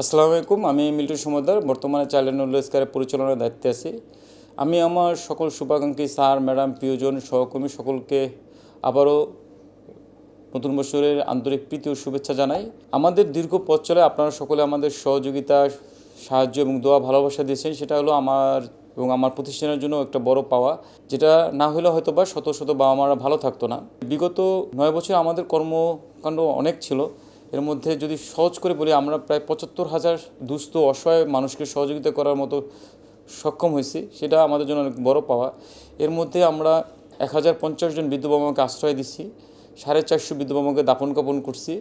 আসসালামু আলাইকুম, আমি মিল্টু সমুদ্র বর্তমানে চাইল্ড অ্যান্ড কেয়ারের পরিচালনার দায়িত্বে আছি। আমি আমার সকল শুভাকাঙ্ক্ষী স্যার, ম্যাডাম, প্রিয়জন, সহকর্মী সকলকে আবারও নতুন বছরের আন্তরিক প্রীতি ও শুভেচ্ছা জানাই। আমাদের দীর্ঘ পথ চলে আপনারা সকলে আমাদের সহযোগিতা, সাহায্য এবং দোয়া, ভালোবাসা দিয়েছেন। সেটা হলো আমার এবং আমার প্রতিষ্ঠানের জন্য একটা বড় পাওয়া, যেটা না হলে হয়তো বা শত শত বাবা মারা ভালো থাকতো না। বিগত নয় বছর আমাদের কর্মকাণ্ড অনেক ছিল। এর মধ্যে যদি সহজ করে বলি, আমরা প্রায় পঁচাত্তর হাজার দুস্থ, অসহায় মানুষকে সহযোগিতা করার মতো সক্ষম হয়েছি। সেটা আমাদের জন্য অনেক বড় পাওয়া। এর মধ্যে আমরা এক হাজার পঞ্চাশ জন বৃদ্ধ বাবাকে আশ্রয় দিচ্ছি সাড়ে চারশো বৃদ্ধ বাবাকে দাপন কাপন করছি।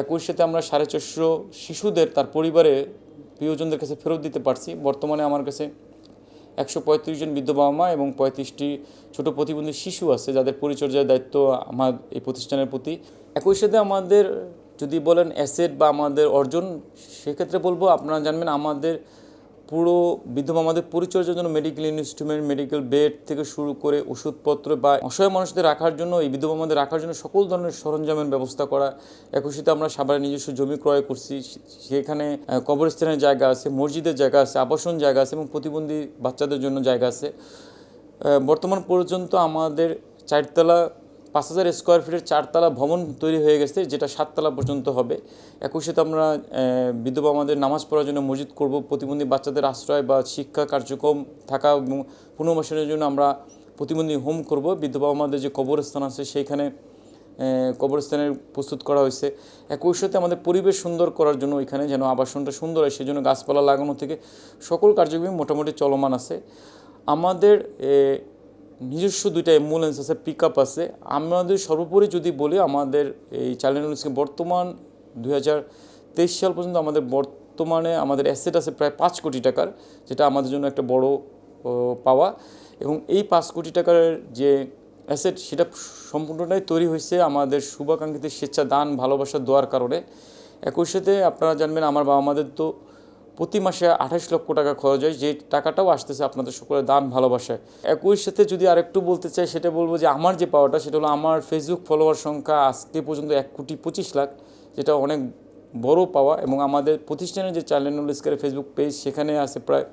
একই সাথে আমরা সাড়ে চারশো শিশুদের, তার পরিবারে প্রিয়জনদের কাছে ফেরত দিতে পারছি। বর্তমানে আমার কাছে একশো পঁয়ত্রিশ জন বৃদ্ধ বাবা মা এবং পঁয়ত্রিশটি ছোট প্রতিবন্ধী শিশু আছে, যাদের পরিচর্যার দায়িত্ব আমার এই প্রতিষ্ঠানের প্রতি। একই সাথে আমাদের যদি বলেন অ্যাসেট বা আমাদের অর্জন, সেক্ষেত্রে বলব আপনারা জানবেন আমাদের পুরো বৃদ্ধ আমাদের পরিচর্যার জন্য মেডিকেল ইনস্ট্রুমেন্ট মেডিকেল বেড থেকে শুরু করে ওষুধপত্র বা অসহায় মানুষদের রাখার জন্য, এই বৃদ্ধ আমাদের রাখার জন্য সকল ধরনের সরঞ্জামের ব্যবস্থা করা। একই আমরা সাভারে নিজস্ব জমি ক্রয় করছি, সেখানে কবরস্থানের জায়গা আছে, মসজিদের জায়গা আছে, আবাসন জায়গা আছে এবং প্রতিবন্ধী বাচ্চাদের জন্য জায়গা আছে। বর্তমান পর্যন্ত আমাদের চারতলা পাঁচ হাজার স্কোয়ার ফিটের চারতলা ভবন তৈরি হয়ে গেছে, যেটা সাততলা পর্যন্ত হবে। একই সাথে আমরা বিধবা আমাদের নামাজ পড়ার জন্য মসজিদ করব। প্রতিবন্ধী বাচ্চাদের আশ্রয় বা শিক্ষা কার্যক্রম থাকা পুনর্বাসনের জন্য আমরা প্রতিবন্ধী হোম করব। বিধবা আমাদের যে কবরস্থান আছে, সেইখানে কবরস্থানের প্রস্তুত করা হয়েছে। সাথে আমাদের পরিবেশ সুন্দর করার জন্য ওইখানে যেন আবাসনটা সুন্দর হয়, সেজন্য গাছপালা লাগানো থেকে সকল কার্যক্রম মোটামুটি চলমান আছে। আমাদের নিজস্ব দুইটা অ্যাম্বুলেন্স আছে পিক আপ আছে। আমাদের সর্বোপরি যদি বলি, আমাদের এই চাইল্ড অ্যাম্বুলেন্সকে বর্তমান দুই হাজার তেইশ সাল পর্যন্ত আমাদের বর্তমানে আমাদের অ্যাসেট আছে প্রায় পাঁচ কোটি টাকার, যেটা আমাদের জন্য একটা বড় পাওয়া। এবং এই পাঁচ কোটি টাকার যে অ্যাসেট সেটা সম্পূর্ণটাই তৈরি হয়েছে আমাদের শুভাকাঙ্ক্ষিত স্বেচ্ছা দান ভালোবাসা দেওয়ার কারণে। একই সাথে আপনারা জানবেন, আমার বাবা মাদের তো প্রতি মাসে আঠাশ লক্ষ টাকা খরচ হয়, যে টাকাটাও আসতেছে আপনাদের সকলের দান ভালোবাসায় একই সাথে যদি আরেকটু বলতে চাই, সেটা বলব যে আমার যে পাওয়াটা, সেটা হলো আমার ফেসবুক ফলোয়ার সংখ্যা আজকে পর্যন্ত এক কোটি পঁচিশ লাখ, যেটা অনেক বড় পাওয়া এবং আমাদের প্রতিষ্ঠানের যে চাইল্ড নলেজকারের ফেসবুক পেজ সেখানে আছে প্রায়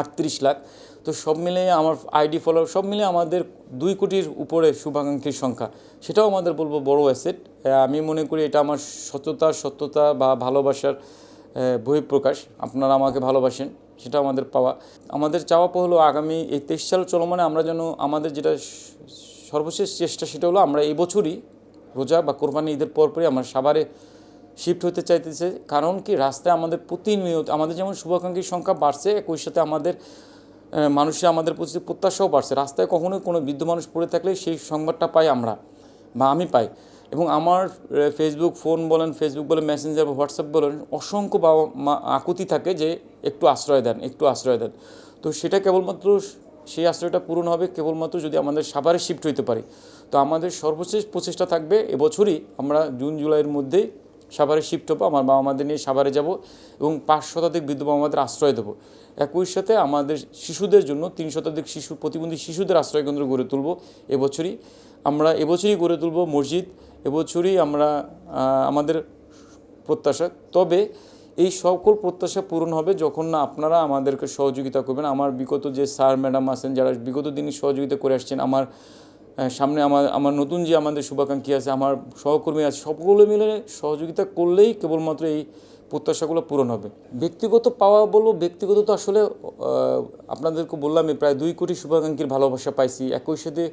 আটত্রিশ লাখ। তো সব মিলিয়ে আমার আইডি ফলোয়ার সব মিলিয়ে আমাদের দুই কোটির উপরে শুভাকাঙ্ক্ষীর সংখ্যা। সেটাও আমাদের বলব বড় অ্যাসেট আমি মনে করি এটা আমার সততা সত্যতা বা ভালোবাসার বহিঃপ্রকাশ আপনারা আমাকে ভালোবাসেন, সেটা আমাদের পাওয়া। আমাদের চাওয়া হলো আগামী এই তেইশ সাল চলমানে আমরা যেন আমাদের যেটা সর্বশেষ চেষ্টা সেটা হলো আমরা এই বছরই রোজা বা কোরবানি ঈদের পরপরই আমরা সাভারে শিফট হতে চাইতেছে। কারণ কি? রাস্তায় আমাদের প্রতিনিয়ত, আমাদের যেমন শুভাকাঙ্ক্ষীর সংখ্যা বাড়ছে, একই সাথে আমাদের মানুষের আমাদের প্রতি প্রত্যাশাও বাড়ছে। রাস্তায় কখনোই কোনো বৃদ্ধ মানুষ পড়ে থাকলে সেই সংবাদটা পাই আমরা বা আমি পাই। এবং আমার ফেসবুক ফোন বলেন ফেসবুক বলেন মেসেঞ্জার বা হোয়াটসঅ্যাপ বলেন, অসংখ্য বাবা মা আকুতি থাকে যে একটু আশ্রয় দেন, একটু আশ্রয় দেন। তো সেটা কেবলমাত্র সেই আশ্রয়টা পূরণ হবে কেবলমাত্র যদি আমাদের সাভারে শিফট হইতে পারি। তো আমাদের সর্বশেষ প্রচেষ্টা থাকবে এবছরই আমরা জুন, জুলাইয়ের মধ্যেই সাভারে শিফট হব, আমার বাবা মাদের নিয়ে সাভারে যাব এবং পাঁচ শতাধিক বৃদ্ধ বাবা মাদের আশ্রয় দেবো। একই সাথে আমাদের শিশুদের জন্য তিন শতাধিক শিশু, প্রতিবন্ধী শিশুদের আশ্রয় কেন্দ্র গড়ে তুলব এবছরই। আমরা এবছরই গড়ে তুলব মসজিদ এবছরই আমরা আমাদের প্রত্যাশা। তবে এই সকল প্রত্যাশা পূরণ হবে যখন না আপনারা আমাদেরকে সহযোগিতা করবেন। আমার বিগত যে স্যার, ম্যাডাম আছেন, যারা বিগত দিনই সহযোগিতা করে আসছেন, আমার সামনে আমার আমার নতুন যে আমাদের শুভাকাঙ্ক্ষী আছে, আমার সহকর্মী আছে সবগুলো মিলে সহযোগিতা করলেই কেবলমাত্র এই প্রত্যাশাগুলো পূরণ হবে। ব্যক্তিগত পাওয়া বলব ব্যক্তিগত তো আসলে আপনাদেরকে বললামই, প্রায় দুই কোটি শুভাকাঙ্ক্ষীর ভালোবাসা পাইছি। একই সাথে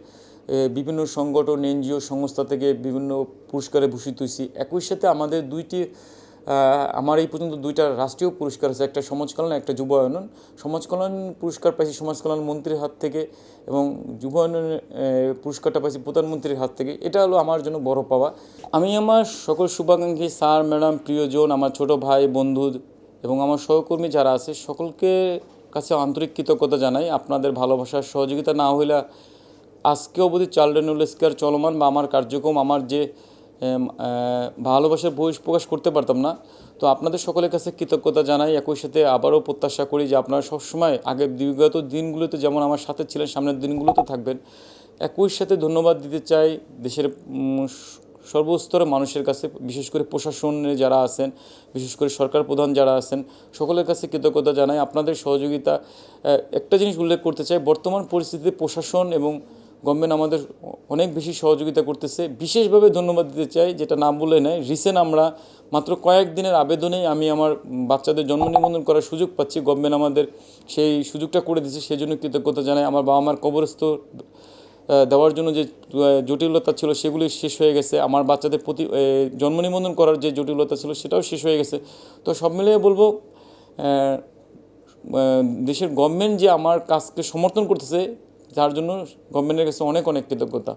বিভিন্ন সংগঠন, এনজিও সংস্থা থেকে বিভিন্ন পুরস্কারে ভূষিত হয়েছি। একই সাথে আমাদের দুইটি আমার এই পর্যন্ত দুইটা রাষ্ট্রীয় পুরস্কার আছে। একটা সমাজ কল্যাণ, একটা যুব উন্নয়ন সমাজ কল্যাণ পুরস্কার পাইছি সমাজ কল্যাণ মন্ত্রীর হাত থেকে এবং যুব উন্নয়নের পুরস্কারটা পাইছি প্রধানমন্ত্রীর হাত থেকে। এটা হলো আমার জন্য বড় পাওয়া। আমি আমার সকল শুভাকাঙ্ক্ষী স্যার, ম্যাডাম, প্রিয়জন, আমার ছোট ভাই, বন্ধু এবং আমার সহকর্মী যারা আছে, সকলকে কাছে আন্তরিক কৃতজ্ঞতা জানাই। আপনাদের ভালোবাসার সহযোগিতা না হইলে আজকে অবধি চাইল্ড কেয়ার চলমান বা আমার কার্যক্রম আমার যে ভালোবাসার বহিষ প্রকাশ করতে পারতাম না। তো আপনাদের সকলের কাছে কৃতজ্ঞতা জানাই। একই সাথে আবারও প্রত্যাশা করি যে আপনারা সবসময় আগে বিগত দিনগুলোতে যেমন আমার সাথে ছিলেন সামনের দিনগুলোতে থাকবেন। একই সাথে ধন্যবাদ দিতে চাই দেশের উম, সর্বস্তরের মানুষের কাছে বিশেষ করে প্রশাসনে যারা আছেন বিশেষ করে সরকার প্রধান যারা আছেন সকলের কাছে কৃতজ্ঞতা জানাই। আপনাদের সহযোগিতা একটা জিনিস উল্লেখ করতে চাই। বর্তমান পরিস্থিতিতে প্রশাসন এবং গভর্নমেন্ট আমাদের অনেক বেশি সহযোগিতা করতেছে। বিশেষভাবে ধন্যবাদ দিতে চাই, যেটা নাম বলে নেয় রিসেন্ট আমরা মাত্র কয়েক দিনের আবেদনেই আমি আমার বাচ্চাদের জন্ম নিবন্ধন করার সুযোগ পাচ্ছি। গভর্নমেন্ট আমাদের সেই সুযোগটা করে দিচ্ছে সেই জন্য কৃতজ্ঞতা জানাই। আমার বাবা মার কবরস্থ দেওয়ার জন্য যে জটিলতা ছিল সেগুলি শেষ হয়ে গেছে। আমার বাচ্চাদের প্রতি জন্ম নিবন্ধন করার যে জটিলতা ছিল সেটাও শেষ হয়ে গেছে। তো সব মিলিয়ে বলব দেশের গভর্নমেন্ট যে আমার কাজকে সমর্থন করতেছে যার জন্য গভর্নমেন্টের কাছে অনেক অনেক কৃতজ্ঞতা।